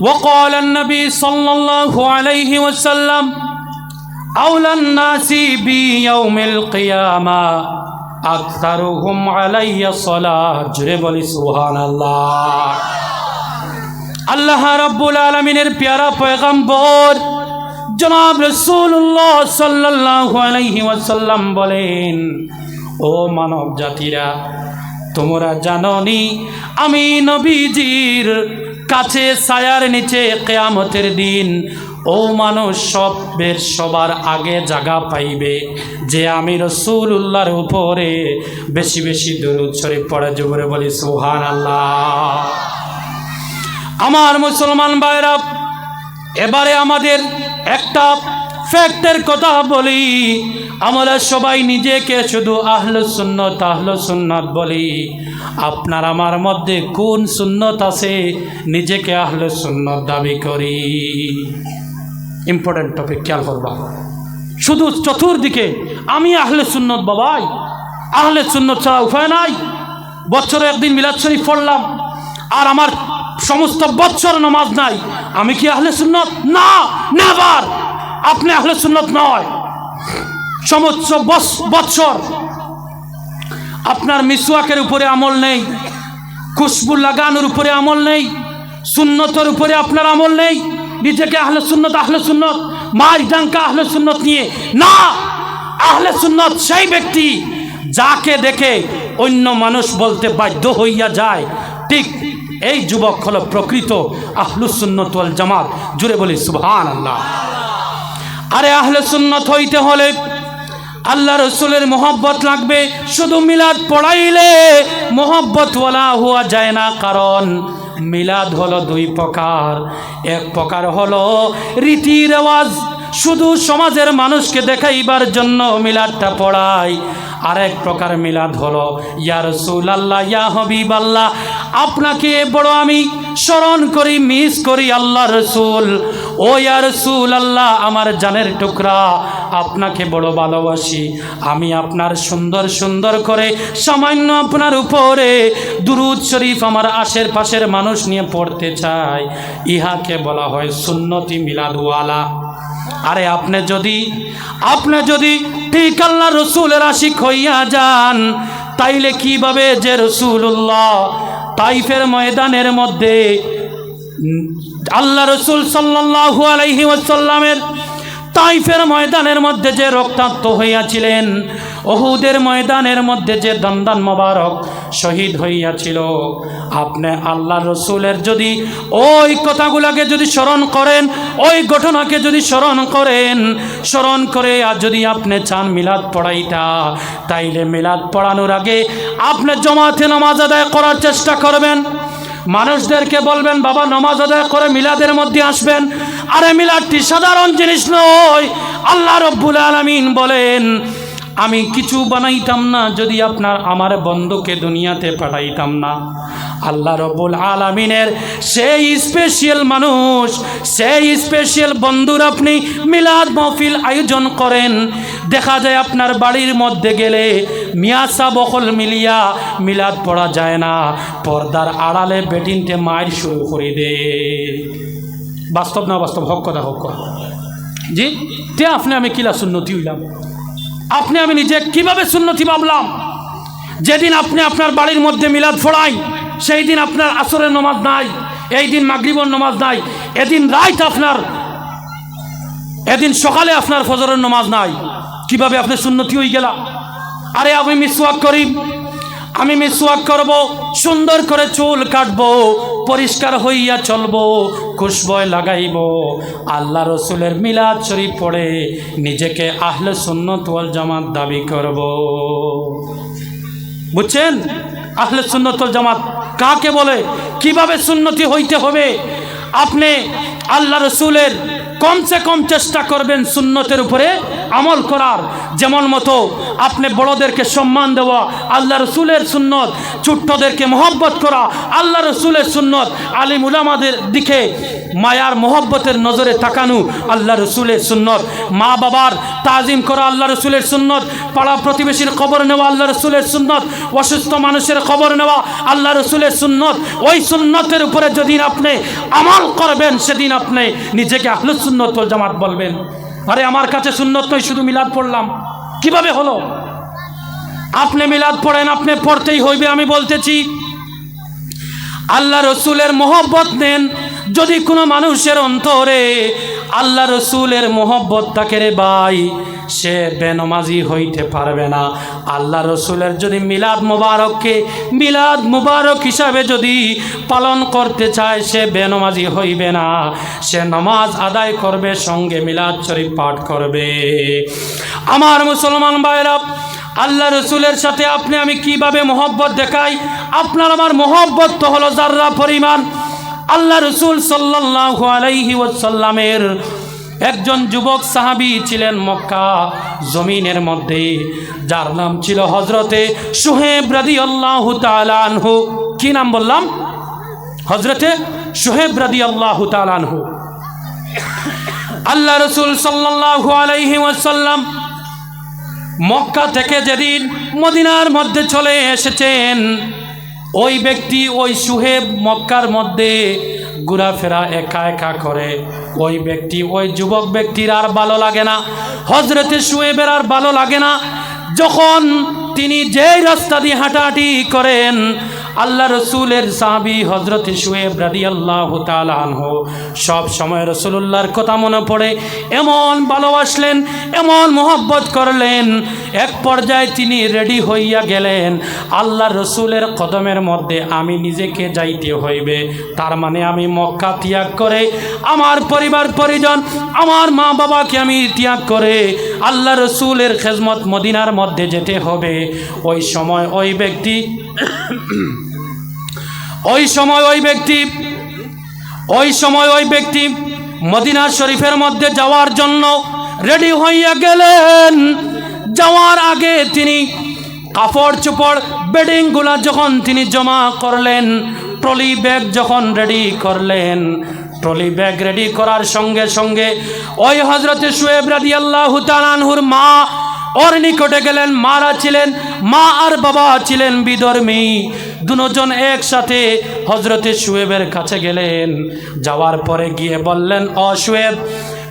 وقال النبي صلى الله عليه وسلم أولى الناس بي يوم القيامة أكثرهم علي الصلاة جرب سبحان الله আল্লাহ রাব্বুল আলমিনের পেয়ারা পয়গম্বর জনাব রসুল্লাহ সাল্লাল্লাহু আলাইহি ওয়াসাল্লাম বলেন ও মানব জাতিরা তোমরা জাননি আমি নবীজির কাছে ছায়ার নিচে কেয়ামতের দিন, ও মানুষ সবের সবার আগে জাগা পাইবে। যে আমি রসুল উল্লাহর উপরে বেশি বেশি দরুদ শরীফ পড়া জুবরে বলি সোহান আল্লাহ আমার মুসলমান ভাইরা, এবারে আমাদের একটা ফ্যাক্টের কথা বলি। আমরা সবাই নিজেকে শুধু আহল সুন্নত আহল সুন্নত বলি। আপনার আমার মধ্যে কোন সুন্নত আছে? নিজেকে আহল সুন্নত দাবি করি। ইম্পর্টেন্ট টপিক খেয়াল করবা। শুধু চতুর্দিকে, আমি আহলে সুন্নত বাবাই। আহলে সুন্নত ছাড়া উপায় নাই। বছরে একদিন মিলাদ শরীফ পড়লাম, আর আমার সমস্ত বৎসর নামাজ নাই। আমি কি আহলে সুন্নত? না নেবার আপনি আহলে সুন্নত নয়। সমস্ত বৎসর আপনার মিসওয়াকের উপরে আমল নেই, খুশবু লাগানোর উপরে আমল নেই, সুন্নতের উপরে আপনার আমল নেই। নিজেকে আহলে সুন্নত আহলে সুন্নত, মার ডাঙ্কা আহলে সুন্নত নিয়ে। না, আহলে সুন্নত সেই ব্যক্তি যাকে দেখে অন্য মানুষ বলতে বাধ্য হইয়া যায়। ঠিক এই যুবক হলো প্রকৃত আহলুসুন্নত ওয়াল জামাত। জুড়ে বলি সুবহান আল্লাহ আরে আহলে সুন্নত হইতে হলে আল্লাহ রসুলের মোহব্বত লাগবে, শুধু মিলাদ পড়াইলে মোহব্বত ওলা হওয়া যায় না, কারণ মিলাদ হলো দুই প্রকার। এক প্রকার হলো রীতি রেওয়াজ, শুধু সমাজের মানুষকে দেখাইবার জন্য মিলাদটা পড়ায় আরেক প্রকার মিলাদ হলো, ইয়া রসুল আল্লাহ ইয়া হবিব আল্লাহ আপনাকে বড় আমি স্মরণ করি, মিস করি আল্লাহ রসুল। ও ইয়া রসুল আল্লাহ আমার জানের টুকরা, আপনাকে বড় ভালোবাসি। আমি আপনার সুন্দর সুন্দর করে, সামান্য আপনার উপরে দুরুদ শরীফ আমার আশের পাশের মানুষ নিয়ে পড়তে চাই। ইহাকে বলা হয় সুন্নতি মিলাদওয়ালা। আরে আপনি যদি আপনি যদি ঠিক আল্লাহ রসুলের আশিক হইয়া যান, তাইলে কীভাবে যে রসুল্লাহ তাইফের ময়দানের মধ্যে আল্লাহ রসুল সাল্লাহু ওয়াসাল্লামের তাইফের ময়দানের মধ্যে যে রক্তাক্ত হইয়াছিলেন অহুদের ময়দানের মধ্যে যে দন্দান মোবারক শহীদ হইয়াছিল, আপনি আল্লাহ রসুলের যদি ওই কথাগুলাকে যদি স্মরণ করেন, ওই ঘটনাকে যদি স্মরণ করেন, স্মরণ করে আর যদি আপনি চান মিলাদ পড়াইটা তাইলে মিলাদ পড়ানোর আগে আপনি জমাতে নামাজ আদায় করার চেষ্টা করবেন। মানুষদেরকে বলবেন, বাবা, নমাজ আদায় করে মিলাদের মধ্যে আসবেন। আরে মিলাদটি সাধারণ জিনিস নয়। আল্লাহ রব্বুল আলমিন বলেন, আমি কিছু বানাইতাম না যদি আপনার, আমার বন্ধুকে দুনিয়াতে পাঠাইতাম না। আল্লাহ রব্বুল আলমিনের সেই স্পেশাল মানুষ, সেই স্পেশাল বন্ধুর আপনি মিলাদ মহফিল আয়োজন করেন। দেখা যায় আপনার বাড়ির মধ্যে গেলে মিয়াসা বকল মিলিয়া মিলাদ পড়া যায় না। পর্দার আড়ালে বেটিনতে মায়ের শুরু করে দে। বাস্তব না বাস্তব? হক কথা, হক জি, তে আপনি আমি কিলা সুন্নতি হইলাম। আপনি আমি নিজে কীভাবে সুন্নতি ভাবলাম? যেদিন আপনি আপনার বাড়ির মধ্যে মিলাদ ফোড়াই সেই দিন আপনার আসরের নমাজ নাই, এই দিন মাগরিবর নমাজ নাই, এদিন রাইত আপনার, এদিন সকালে আপনার ফজরের নমাজ নাই। কীভাবে আপনি সুন্নতি হয়ে গেলা আরে আমি মিসওয়াক করি আমি মিসওয়াক করব, সুন্দর করে চুল কাটবো, পরিষ্কার হইয়া চলবো, খুশবয় লাগাইব। আল্লাহ রসুলের মিলাদ শরীফ পড়ে নিজেকে আহলে সুন্নত ওয়াল জামাত দাবি করব। বুঝছেন? আহলে সুন্নতল জামাত কাকে বলে? কীভাবে সুন্নতি হইতে হবে? আপনি আল্লাহ রসুলের কমসে কম চেষ্টা করবেন সুন্নতের উপরে আমল করার যেমন মতো আপনি বড়দেরকে সম্মান দেওয়া, আল্লাহ রসুলের সুন্নত, ছোট্টদেরকে মহব্বত করা, আল্লাহ রসুলের সুন্নত, আলিম উলামাদের দিকে মায়ার মহব্বতের নজরে তাকানো আল্লাহ রসুলের সুন্নত। মা বাবার তাজিম করা আল্লাহ রসুলের সুন্নত। পাড়া প্রতিবেশীর খবর নেওয়া আল্লাহ রসুলের সুন্নত। অসুস্থ মানুষের খবর নেওয়া আল্লাহ রসুলের সুন্নত। ওই সুন্নতের উপরে যেদিন আপনি আমল করবেন, সেদিন আপনি নিজেকে আহলুস সুন্নত জামাত বলবেন। আরে আমার কাছে সুন্নত নয়, শুধু মিলাদ পড়লাম। কীভাবে হলো? আপনি মিলাদ পড়েন, আপনি পড়তেই হইবে, আমি বলতেছি, আল্লাহ রসুলের মোহব্বত নেন যদি কোনো মানুষের অন্তরে আল্লাহ রসুলের মোহব্বত থাকে রে ভাই, সে বেনমাজি হইতে পারবে না। আল্লাহ রসুলের যদি মিলাদ মুবারককে, মিলাদ মুবারক হিসাবে যদি পালন করতে চায়, সে বেনমাজি হইবে না। সে নমাজ আদায় করবে, সঙ্গে মিলাদ শরীফ পাঠ করবে। আমার মুসলমান ভাইরা আল্লাহ রসুলের সাথে আপনি আমি কীভাবে মোহব্বত দেখাই? আপনার আমার মোহব্বত তো হলো যার্রা পরিমাণ আল্লাহ রসুল সাল্লাহ আলাইহি ওয়াসাল্লামের একজন যুবক সাহাবি ছিলেন মক্কা জমিনের মধ্যে, যার নাম ছিল হজরতে সুহেব রাদি আল্লাহ আনহু। কি নাম বললাম? হজরতে সুহেব রাদি আল্লাহ আনহু। আল্লাহ রসুল সাল্লাহ আলাইহি ওয়াসাল্লাম মক্কা থেকে যেদিন মদিনার মধ্যে চলে এসেছেন ওই ব্যক্তি ওই সুহেব মক্কার মধ্যে ঘোরাফেরা একা একা করে। ওই ব্যক্তি, ওই যুবক ব্যক্তির আর ভালো লাগে না। হজরতে সুহেবের আর ভালো লাগে না। যখন তিনি যেই রাস্তা দিয়ে হাঁটাহাঁটি করেন, আল্লাহ রসুলের সাহাবি হজরত সুয়েব রাদি আল্লাহ তালানহ সব সময় রসুল্লাহর কথা মনে পড়ে, এমন ভালোবাসলেন, এমন মোহব্বত করলেন। এক পর্যায়ে তিনি রেডি হইয়া গেলেন আল্লাহ রসুলের কদমের মধ্যে আমি নিজেকে যাইতে হইবে। তার মানে আমি মক্কা ত্যাগ করে, আমার পরিবার পরিজন, আমার মা বাবাকে আমি ত্যাগ করে আল্লাহ রসুলের খেজমত মদিনার মধ্যে যেতে হবে। ওই সময় ওই ব্যক্তি, ওই সময় ওই ব্যক্তি, ওই সময় ওই ব্যক্তি মদিনা শরীফের মধ্যে যাওয়ার জন্য রেডি হইয়া গেলেন। যাওয়ার আগে তিনি কাপড় চোপড়, বেডিংগুলা যখন তিনি জমা করলেন, ট্রলি ব্যাগ যখন রেডি করলেন, ট্রলি ব্যাগ রেডি করার সঙ্গে সঙ্গে ওই হজরতে সুয়েব রাদি আল্লাহ তালানহুর মা ওর নিকটে গেলেন, মারা ছিলেন, মা আর বাবা ছিলেন বিধর্মী। দুজন একসাথে হজরতে সুয়েবের কাছে গেলেন। যাওয়ার পরে গিয়ে বললেন অ সুয়েব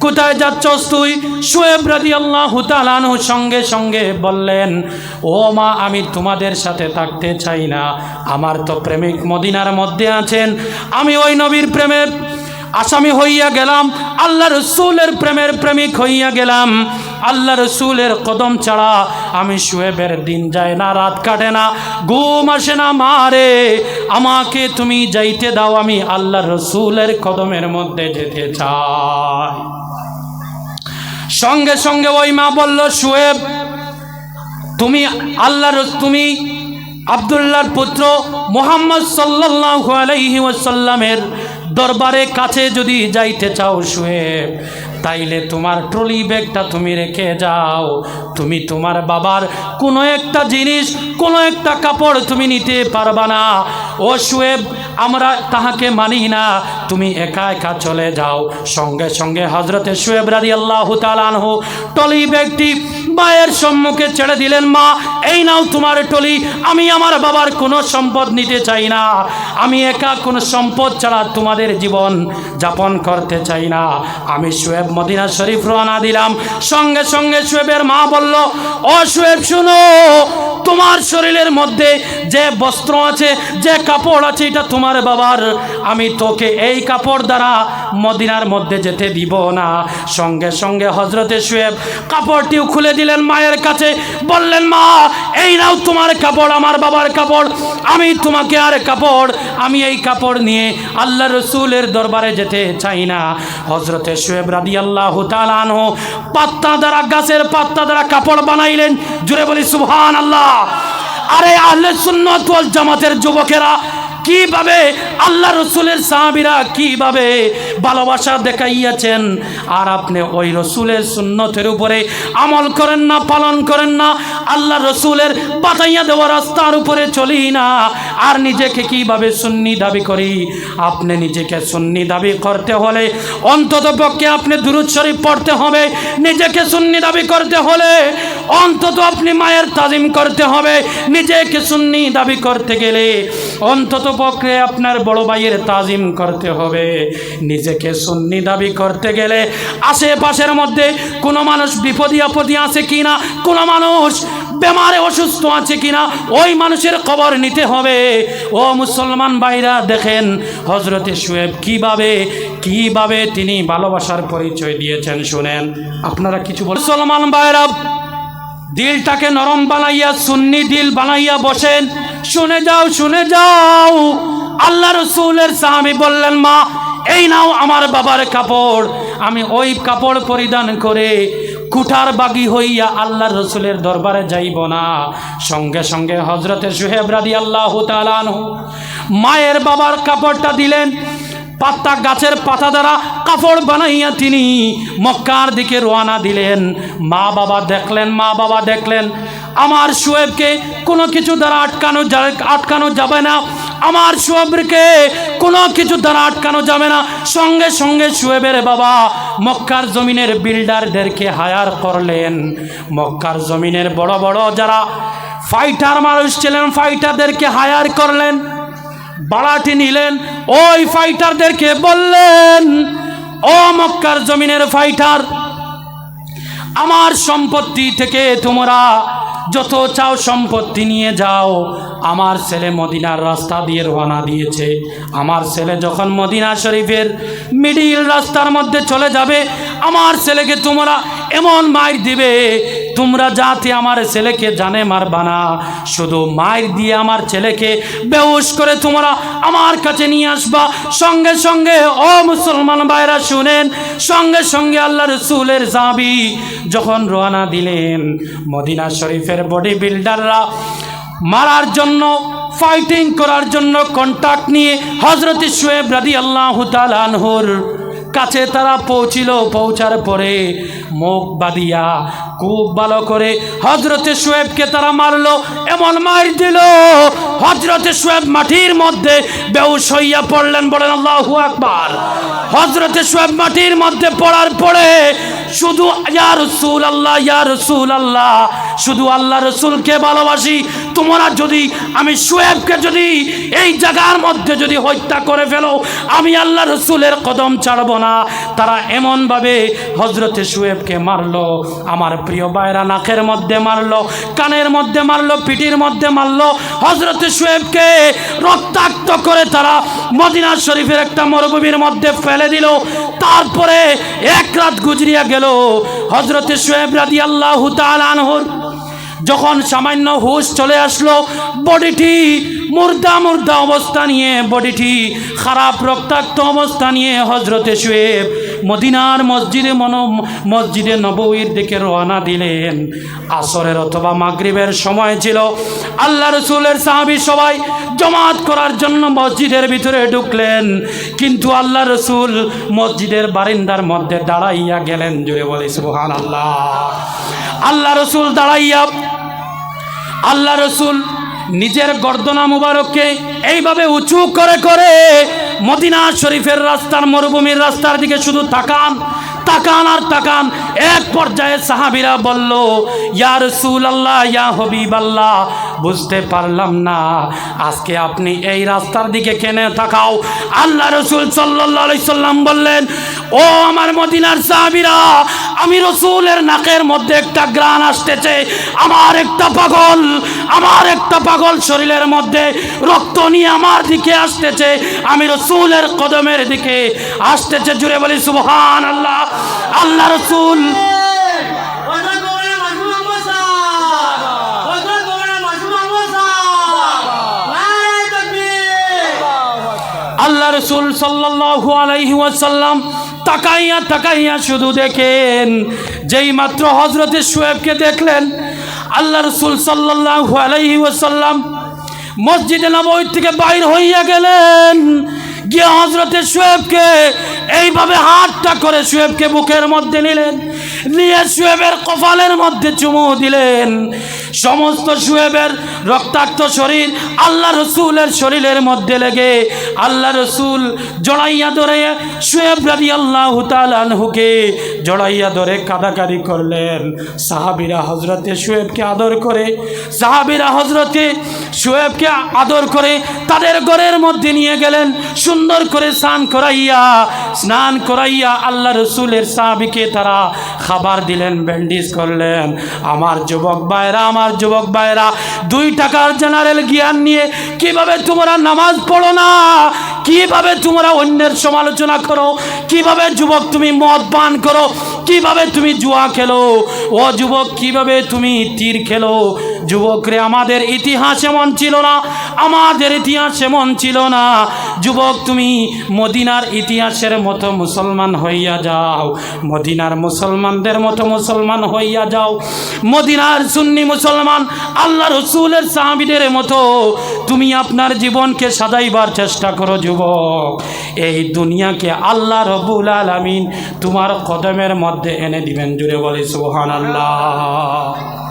কোথায় যাচ্ছস তুই? সুয়েব রাজি আল্লাহ সঙ্গে সঙ্গে বললেন, ও মা, আমি তোমাদের সাথে থাকতে চাই না। আমার তো প্রেমিক মদিনার মধ্যে আছেন। আমি ওই নবীর প্রেমের আসামি হইয়া গেলাম, আল্লাহ রসুলের প্রেমের প্রেমিক হইয়া গেলাম। আল্লাহ রসুলের কদম ছাড়া আমি শুয়েবের দিন যায় না, রাত কাটে না, ঘুম আসে না মারে। আমাকে তুমি যাইতে দাও, আমি আল্লাহ রসুলের কদমের মধ্যে যেতে চাই। সঙ্গে সঙ্গে ওই মা বলল, শুয়েব, তুমি আল্লাহর তুমি আবদুল্লাহর পুত্র মোহাম্মদ সাল্লাহ আলাইহি ওয়াসাল্লামের দরবারে কাছে যদি যাইতে চাও শুয়েব তাইলে তোমার ট্রলি ব্যাগটা তুমি রেখে যাও। তুমি তোমার বাবার কোনো একটা জিনিস, কোনো একটা কাপড় তুমি নিতে পারবা না। ও শুয়েব আমরা তাহাকে মানি না। তুমি একা একা চলে যাও। সঙ্গে সঙ্গে হজরতে শুয়েব রাদি আল্লাহ তালানহ টলি ব্যক্তি মায়ের সম্মুখে ছেড়ে দিলেন, মা, এই নাও তোমার টলি আমি আমার বাবার কোনো সম্পদ নিতে চাই না। আমি একা কোনো সম্পদ ছাড়া তোমাদের জীবন যাপন করতে চাই না। আমি শুয়েব মদিনা শরীফ রওনা দিলাম। সঙ্গে সঙ্গে শুয়েবের মা বলল, ও শুয়েব, শুনো, তোমার শরীরের মধ্যে যে বস্ত্র আছে, যে কাপড় আছে, এটা তোমার বাবার। আমি তোকে এই কাপড় দ্বারা মদিনার মধ্যে যেতে দিব না। সঙ্গে সঙ্গে হজরতে শুয়েব কাপড়টিও খুলে দিলেন মায়ের কাছে। বললেন, মা, এই নাও তোমার কাপড়, আমার বাবার কাপড়। আমি তোমাকে আর কাপড়, আমি এই কাপড় নিয়ে আল্লাহ রসুলের দরবারে যেতে চাই না। হজরতে শুয়েব রাদি আল্লাহ তালানো পাত্তা দ্বারা গাছের পাত্তা দ্বারা কাপড় বানাইলেন। জুড়ে বলি সুহান আল্লাহ আরে আহলে সুন্নত জামাতের যুবকেরা কীভাবে আল্লাহ রসুলের সাহাবিরা কীভাবে ভালোবাসা দেখাইয়াছেন? আর আপনি ওই রসুলের সুন্নতের উপরে আমল করেন না, পালন করেন না, আল্লাহ রসুলের বাতাইয়া দেওয়া রাস্তার উপরে চলি না। আর নিজেকে কীভাবে সুন্নি দাবি করি? আপনি নিজেকে সুন্নি দাবি করতে হলে অন্তত পক্ষে আপনি দুরুদ শরীফ পড়তে হবে। নিজেকে সুন্নি দাবি করতে হলে অন্তত আপনি মায়ের তাজিম করতে হবে। নিজেকে সুন্নি দাবি করতে গেলে অন্তত পক্ষে আপনার বড় ভাইয়ের তাজিম করতে হবে। নিজেকে সুন্নি দাবি করতে গেলে আশেপাশের মধ্যে কোনো মানুষ বিপদী আপদী আছে কি না কোনো মানুষ বেমারে অসুস্থ আছে কিনা, ওই মানুষের খবর নিতে হবে। ও মুসলমান ভাইরা, দেখেন হজরতে শুয়েব কীভাবে কীভাবে তিনি ভালোবাসার পরিচয় দিয়েছেন, শুনেন। আপনারা কিছু মুসলমান ভাইরা দিলটাকে নরম বানাইয়া, সুন্নি দিল বানাইয়া বসেন। শুনে যাও শুনে যাও। আল্লাহ রসুলের সাহাবি বললেন, মা, এই নাও আমার বাবার কাপড়। আমি ওই কাপড় পরিধান করে কুঠার বাগি হইয়া আল্লাহ রসুলের দরবারে যাইব না। সঙ্গে সঙ্গে হজরতে সুহেব রাদি আল্লাহ তালানহু মায়ের বাবার কাপড়টা দিলেন। পাতা গাছের পাতা দ্বারা কাপড় বানাইয়া তিনি মক্কার দিকে রোয়ানা দিলেন। মা বাবা দেখলেন, মা বাবা দেখলেন, আমার সোয়েবকে কোনো কিছু দ্বারা আটকানো আটকানো যাবে না। আমার সোয়েবকে কোনো কিছু দ্বারা আটকানো যাবে না। সঙ্গে সঙ্গে সোয়েবের বাবা মক্কার জমিনের বিল্ডারদেরকে হায়ার করলেন। মক্কার জমিনের বড় বড় যারা ফাইটার মানুষ ছিলেন, ফাইটারদেরকে হায়ার করলেন। বাড়াটি নিলেন, ওই ফাইটারদেরকে বললেন, ও মক্কার জমিনের ফাইটার আমার সম্পত্তি থেকে তোমরা যত চাও সম্পত্তি নিয়ে যাও। আমার ছেলে মদিনার রাস্তা দিয়ে রওনা দিয়েছে। আমার ছেলে যখন মদিনা শরীফের মিডিল রাস্তার মধ্যে চলে যাবে, আমার ছেলেকে তোমরা এমন মাইর দিবে তোমরা যাতে আমার ছেলেকে জানে মারবা না, শুধু মাইর দিয়ে আমার ছেলেকে বেউস করে তোমরা আমার কাছে নিয়ে আসবা। সঙ্গে সঙ্গে, ও মুসলমান ভাইরা, শুনেন, সঙ্গে সঙ্গে আল্লাহ রসুলের জাবি যখন রওনা দিলেন মদিনা শরীফের বডি বিল্ডাররা, মারার জন্য ফাইটিং করার জন্য কন্ট্যাক্ট নিয়ে হজরত শুয়েব রাদি আল্লাহ তালানহুর কাছে তারা পৌঁছিল, পৌঁছার পরে মুখ বাদিয়া খুব ভালো করে হজরতে সোয়েবকে তারা মারলো, এমন মার দিল হজরতে সোয়েব মাটির মধ্যে বেউস হইয়া পড়লেন বলেন আল্লাহু আকবার। হজরতে সোয়েব মাটির মধ্যে পড়ার পরে শুধু ইয়া রসুল আল্লাহ ইয়া রসুল আল্লাহ শুধু আল্লাহ রসুলকে ভালোবাসি, তোমরা যদি, আমি সোয়েবকে যদি এই জায়গার মধ্যে যদি হত্যা করে ফেলো, আমি আল্লাহ রসুলের কদম ছাড়ব না। তারা এমনভাবে হজরতে সোয়েবকে মারলো, আমার প্রিয় বায়রা নাকের মধ্যে মারলো, কানের মধ্যে মারলো, পিঠির মধ্যে মারলো হজরতে সোয়েবকে রক্তাক্ত করে তারা মদিনা শরীফের একটা মরুভূমির মধ্যে ফেলে দিল। তারপরে এক রাত গুজরিয়া গেল হজরতে সোয়েব রাদি আল্লাহ তালানহর যখন সামান্য হুশ চলে আসলো, বডিটি মুর্দা মুর্দা অবস্থা নিয়ে, বডিটি খারাপ রক্তাক্ত অবস্থা নিয়ে হজরতে শুয়েব মদিনার মসজিদে মন, মসজিদে নবীর দিকে রওনা দিলেন। আসরের অথবা মাগরিবের সময় ছিল। আল্লাহ রসুলের সাহাবি সবাই জমাত করার জন্য মসজিদের ভিতরে ঢুকলেন। কিন্তু আল্লাহ রসুল মসজিদের বারিন্দার মধ্যে দাঁড়াইয়া গেলেন। জুড়ে বলে সুহান আল্লাহ আল্লাহ রসুল দাঁড়াইয়া আল্লাহ রসুল নিজের গর্দনা মুবারককে এইভাবে উঁচু করে করে মদিনা শরীফের রাস্তার মরুভূমির রাস্তার দিকে শুধু তাকান। তাকান আর তাকান, এক পর্যায়ে সাহাবিরা বলল, ইয়া রসুল আল্লাহ ইয়া হবিব আল্লাহ বুঝতে পারলাম না, আজকে আপনি এই রাস্তার দিকে কেনে তাকাও? আল্লাহ রসুল সাল্লাহ সাল্লাম বললেন, ও আমার মদিনার সাহাবিরা, আমি রসুলের নাকের মধ্যে একটা গ্রান আসতেছে, আমার একটা পাগল আমার একটা পাগল শরীরের মধ্যে রক্ত নিয়ে আমার দিকে আসতেছে, আমি রসুলের কদমের দিকে আসতেছে, জুড়ে বলি সুবহান আল্লাহ আল্লাহ রসুল. আল্লাহ রসুল সাল্লাল্লাহু আলাইহি ওয়াসাল্লাম তাকাইয়া তাকাইয়া শুধু দেখেন যেই মাত্র হজরতে শুয়েবকে দেখলেন আল্লাহ রসুল সাল্লাসাল্লাম আলাইহি ওয়াসাল্লাম মসজিদে নবই থেকে বাইর হইয়া গেলেন। গিয়ে হজরতে সোয়েবকে এইভাবে হাতটা করে সোয়েবকে বুকের মধ্যে নিলেন। নিয়ে সোয়েবের কপালের মধ্যে চুমু দিলেন। সমস্ত শুয়েবের রক্তাক্ত শরীর আল্লাহ রসুলের শরীরের মধ্যে লেগে আল্লাহ রসুল জড়াইয়া ধরে শুয়েব রাদি আল্লাহ হুকে জড়াইয়া ধরে কাদাকারি করলেন। সাহাবিরা হজরতে শুয়েবকে আদর করে, সাহাবিরা হজরতে শুয়েবকে আদর করে তাদের ঘরের মধ্যে নিয়ে গেলেন, সুন্দর করে স্নান করাইয়া স্নান করাইয়া আল্লাহ রসুলের সাহাবিকে তারা খাবার দিলেন, ব্যান্ডেজ করলেন। আমার যুবক ভাইরা আমার যুবক ভাইরা দুই টাকার জেনারেল জ্ঞান নিয়ে কীভাবে তোমরা নামাজ পড়ো না? কীভাবে তোমরা অন্যের সমালোচনা করো? কীভাবে যুবক তুমি মদ পান করো? কীভাবে তুমি জুয়া খেলো? ও যুবক, কীভাবে তুমি তীর খেলো? যুবকরে, আমাদের ইতিহাস এমন ছিল না, আমাদের ইতিহাস এমন ছিল না। যুবক, তুমি মদিনার ইতিহাসের মতো মুসলমান হইয়া যাও, মদিনার মুসলমানদের মতো মুসলমান হইয়া যাও। মদিনার সুন্নি মুসলমান, আল্লাহ রসুলের সাহাবিদের মতো, তুমি আপনার জীবনকে সাজাইবার চেষ্টা করো যুবক। এই দুনিয়াকে আল্লাহ রবুল আলমিন তোমার কদমের মধ্যে এনে দিবেন জুড়ে বলে সুহান আল্লাহ